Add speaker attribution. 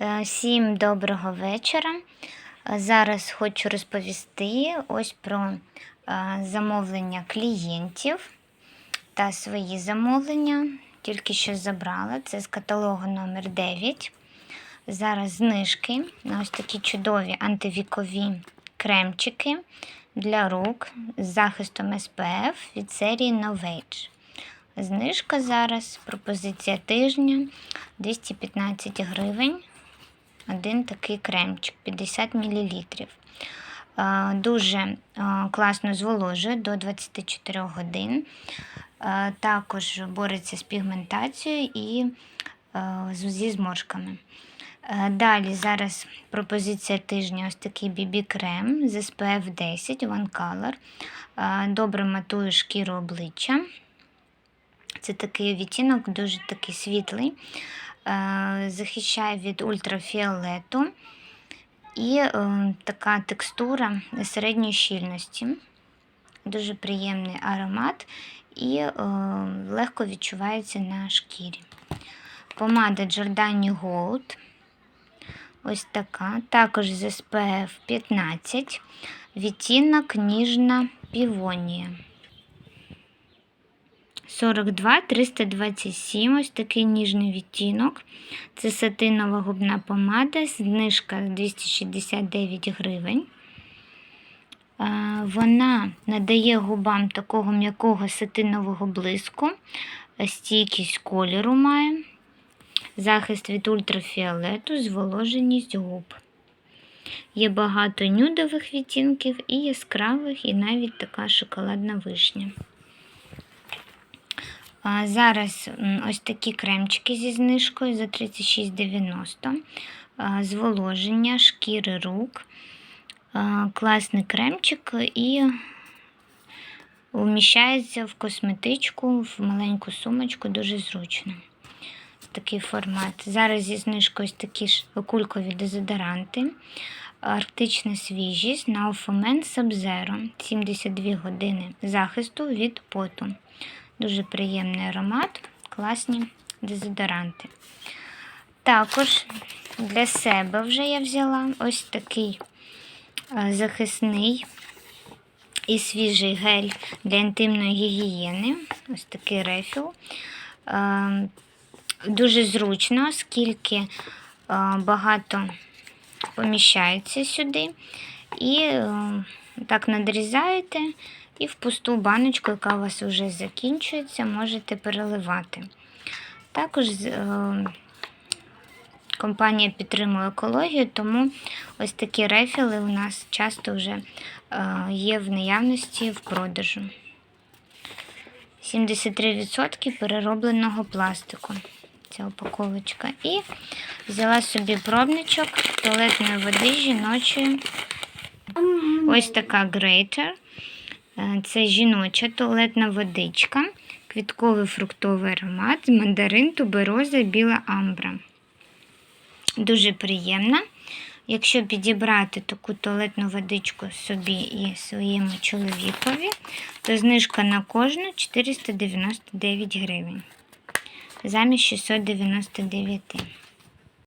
Speaker 1: Е, Всім доброго вечора. Е, Зараз хочу розповісти ось про е, замовлення клієнтів та свої замовлення. Тільки що забрала. Це з каталогу номер 9. Зараз знижки на ось такі чудові антивікові кремчики для рук з захистом SPF від серії Novage. Знижка зараз, пропозиція тижня 215 гривень. Один такий кремчик 50 мл. Дуже е, класно зволожує до 24 годин. Е, Також бореться з пігментацією і е, зі зморшками. Е, Далі зараз пропозиція тижня ось такий BB-крем з SPF 10 One Color. Е, Добре матує шкіру обличчя. Це такий відтінок, дуже такий світлий, е, захищає від ультрафіолету і е, така текстура середньої щільності. Дуже приємний аромат і е, легко відчувається на шкірі. Помада Giordani Gold. Ось така. Також з SPF 15. Відтінок ніжна півонія. 42 327, ось такий ніжний відтінок. Це сатинова губна помада, знижка 269 гривень. Вона надає губам такого м'якого сатинового блиску, стійкість кольору має, захист від ультрафіолету, зволоженість губ. Є багато нюдових відтінків і яскравих, і навіть така шоколадна вишня. Зараз ось такі кремчики зі знижкою за 36,90. Зволоження шкіри рук. Класний кремчик і вміщається в косметичку, в маленьку сумочку, дуже зручно. Такий формат. Зараз зі знижкою ось такі ж кулькові дезодоранти. Арктична свіжість на Ofomen Sub-Zero. 72 години захисту від поту. Дуже приємний аромат, класні дезодоранти. Також для себе вже я взяла ось такий е, захисний і свіжий гель для інтимної гігієни. Ось такий рефіл. Е, Дуже зручно, оскільки е, багато поміщається сюди. І так надрізаєте і в пусту баночку, яка у вас вже закінчується, можете переливати. Також е, компанія підтримує екологію, тому ось такі рефіли у нас часто вже е, є в наявності в продажу. 73% переробленого пластику. Ця упаковочка. І взяла собі пробничок туалетної води жіночої. Ось така грейтер. Е, Це жіноча туалетна водичка, квітковий фруктовий аромат, мандарин, тубероза, біла амбра. Дуже приємна. Якщо підібрати таку туалетну водичку собі і своєму чоловікові, то знижка на кожну 499 гривень. Замість 699.